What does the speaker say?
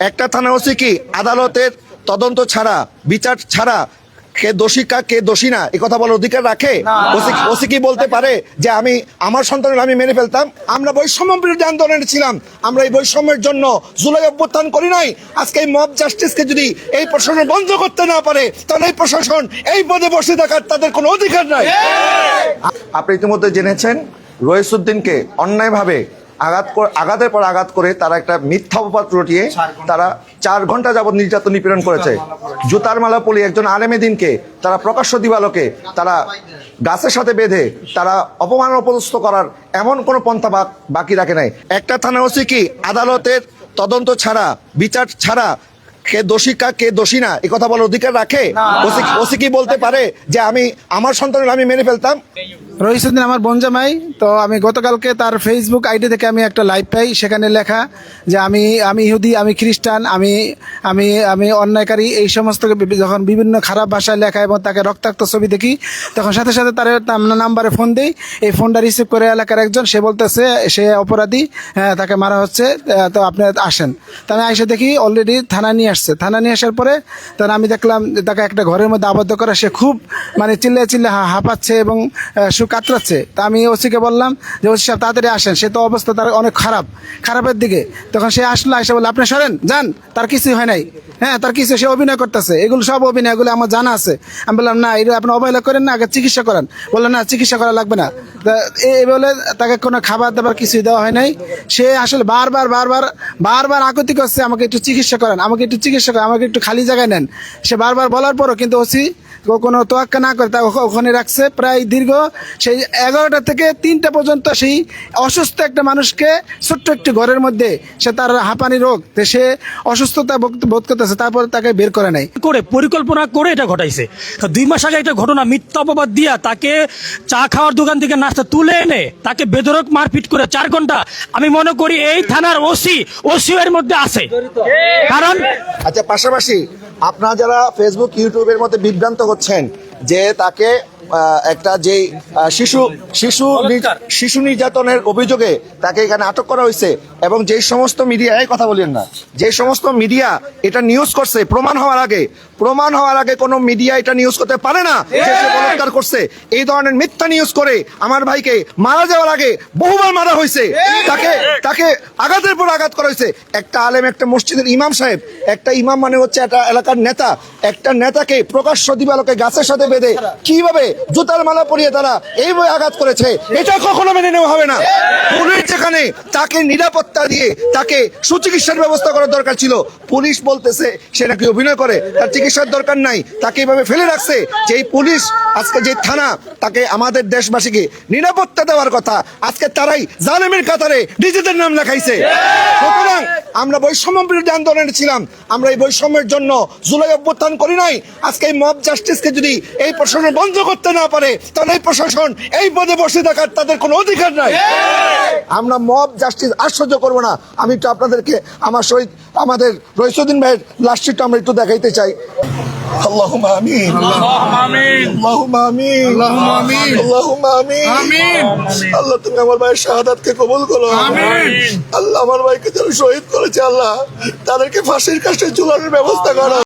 একটা থানা ওসি কি আদালতের তদন্ত ছাড়া বিচার ছাড়া কে দোষী কা কে দোষী না এ কথা বলার অধিকার রাখে? ওসি কি বলতে পারে যে আমি আমার সন্তানের আমি মেনে ফেলতাম? আমরা বৈষম্য বিরোধী আন্দোলনে ছিলাম। আমরা এই বৈষম্যের জন্য জুলাই অভ্যুত্থান করি নাই। আজকে এই মব জাস্টিসকে যদি এই প্রশাসন বন্ধ করতে না পারে তাহলে এই প্রশাসন এই পদে বসে থাকার তাদের কোনো অধিকার নাই। আপনি ইতিমধ্যে জেনেছেন রইসুদ্দিনকে অন্যায়ভাবে আঘাত কর- আঘাতের পর আঘাত করে তারা একটা মিথ্যা অপবাদ রটিয়ে তারা চার ঘণ্টা যাবত নির্যাতন নিপীড়ন করেছে। জুতার মালা পলি একজন আলেমেদিনকে তারা প্রকাশ্য দিবালোকে তারা গাছের সাথে বেঁধে তারা অপমান অপদস্থ করার এমন কোনো পন্থা বাকি রাখে নাই। একটা থানা ওসি কি আদালতের তদন্ত ছাড়া বিচার ছাড়া কে দোষী কা কে দোষী না এ কথা বলার অধিকার রাখে? ওসি কি বলতে পারে যে আমি আমার সন্তানের আমি মেনে ফেলতাম? রহিসুদ্দিন আমার বনজামাই তো আমি গতকালকে তার ফেসবুক আইডি থেকে আমি একটা লাইভ পাই সেখানে লেখা যে আমি আমি ইহুদি আমি খ্রিস্টান আমি আমি আমি অন্যায়কারী এই সমস্ত যখন বিভিন্ন খারাপ ভাষায় লেখা এবং তাকে রক্তাক্ত ছবি দেখি তখন সাথে সাথে তার নাম্বারে ফোন দেই। এই ফোনটা রিসিভ করে এলাকার একজন সে বলতেছে সে অপরাধী হ্যাঁ, তাকে মারা হচ্ছে তো আপনি আসেন। তা আমি এসে দেখি অলরেডি থানা নিয়ে আসছে। থানা নিয়ে আসার পরে তার আমি দেখলাম তাকে একটা ঘরের মধ্যে আবদ্ধ করা সে খুব মানে চিল্লে চিল্লে হা- হাঁপাচ্ছে এবং সু কাতরাচ্ছে। তা আমি ওসিকে বললাম যে, ওসি সাহেব, তাড়াতাড়ি আসেন। সে তো অবস্থা তার অনেক খারাপ। খারাপের দিকে। তখন সে আসলো, এসে বলল, আপনি সরেন, যান। তার কিছুই হয় নাই। হ্যাঁ তার কিছু সে অভিনয় করতেছে। এগুলো সব অভিনয় এগুলো আমার জানা আছে। আমি বললাম, না, এগুলো আপনি অবহেলা করেন না, আগে চিকিৎসা করেন। বললেন না, চিকিৎসা করা লাগবে না। এই বলে তাকে কোনো খাবার দাবার কিছুই দেওয়া হয় নাই। সে আসলে বারবার বারবার বারবার আকুতি করছে, আমাকে একটু চিকিৎসা করেন, আমাকে একটু চিকিৎসা করেন, আমাকে একটু খালি জায়গায় নেন। সে বারবার বলার পরও কিন্তু ওসি কোনো তোয়াক্কা না করে, তা ওখ- ওখানে রাখছে প্রায় দীর্ঘ সেই এগারোটা থেকে তিনটা পর্যন্ত সেই অসুস্থ একটা মানুষকে ছোট্ট একটি ঘরের মধ্যে সে তার হাঁপানি রোগ সে অসুস্থতা বোধ- করতেছে, তারপর তাকে বের করে নাই। করে, পরিকল্পনা করে এটা ঘটাইছে। দুই মাস আগে একটা ঘটনা, মিথ্যা অপবাদ দিয়া তাকে চা খাওয়ার দোকান থেকে নাস্তা তুলে এনে তাকে বেদরক মারপিট করে চার ঘণ্টা। আমি মনে করি এই থানার ওসি ওসি এর মধ্যে আছে। কারণ আচ্ছা পাশাপাশি আপনারা যারা ফেসবুক ইউটিউবের মধ্যে বিভ্রান্ত হচ্ছেন যে তাকে একটা যে শিশু শিশু শিশু নির্যাতনের অভিযোগে তাকে এখানে আটক করা হয়েছে এবং যে সমস্ত মিডিয়া এই কথা বলেন না যে সমস্ত মিডিয়া এটা নিউজ করছে প্রমাণ হওয়ার আগে প্রমাণ হওয়ার আগে কোনো মিডিয়া এটা নিউজ করতে পারে না যে সে বলাৎকার করছে। এই ধরনের মিথ্যা নিউজ করে আমার ভাইকে মারা যাওয়ার আগে বহুবার মারা হয়েছে। তাকে তাকে আঘাতের পর আঘাত করা হয়েছে। একটা আলেম একটা মসজিদের ইমাম সাহেব একটা ইমাম মানে হচ্ছে একটা এলাকার নেতা। একটা নেতাকে প্রকাশ্য দিবালোকে গাছের সাথে বেঁধে কীভাবে জুতার মালা পরিয়ে তারা এইভাবে আঘাত করেছে এটা কখনো মেনে নেওয়া হবে না। পুলিশ যেখানে তাকে নিরাপত্তা দিয়ে তাকে সুচিকিৎসার ব্যবস্থা করার দরকার ছিল পুলিশ বলতেছে সে নাকি অভিনয় করে। তার চিকিৎসার দরকার নাই, তাকে এইভাবে ফেলে রাখছে। যে পুলিশ, আজকে যে থানা, তাকে আমাদের দেশবাসীকে নিরাপত্তা দেওয়ার কথা, আজকে তারাই জালেমের কাতারে নিজেদের নাম লেখাইছে। সুতরাং আমরা বৈষম্য বিরোধী আন্দোলনে ছিলাম, আমরা এই বৈষম্যের জন্য জুলাই অভ্যুত্থান করি নাই। আজকে এই মব জাস্টিসকে যদি এই প্রশাসন বন্ধ করতে না পারে, তাহলে এই প্রশাসন এই পদে বসে থাকার তাদের কোনো অধিকার নাই। আমরা মব জাস্টিস আশ্চর্য করব না। আমি একটু আপনাদেরকে, আমার সহিত, আমাদের রইসুদ্দিন ভাইয়ের লাস্টটা আমরা একটু দেখাইতে চাই। আল্লাহুম্মা امين اللهم امين اللهم আমিন। اللهم امين امين আল্লাহ তুমি আমার ভাইয়ের শাহাদাতকে কবুল করো। আমিন। আল্লাহ আমার ভাইকে যারা শহীদ করেছে আল্লাহ। তাদেরকে ফাঁসির কাছে ঝুলানোর ব্যবস্থা করো।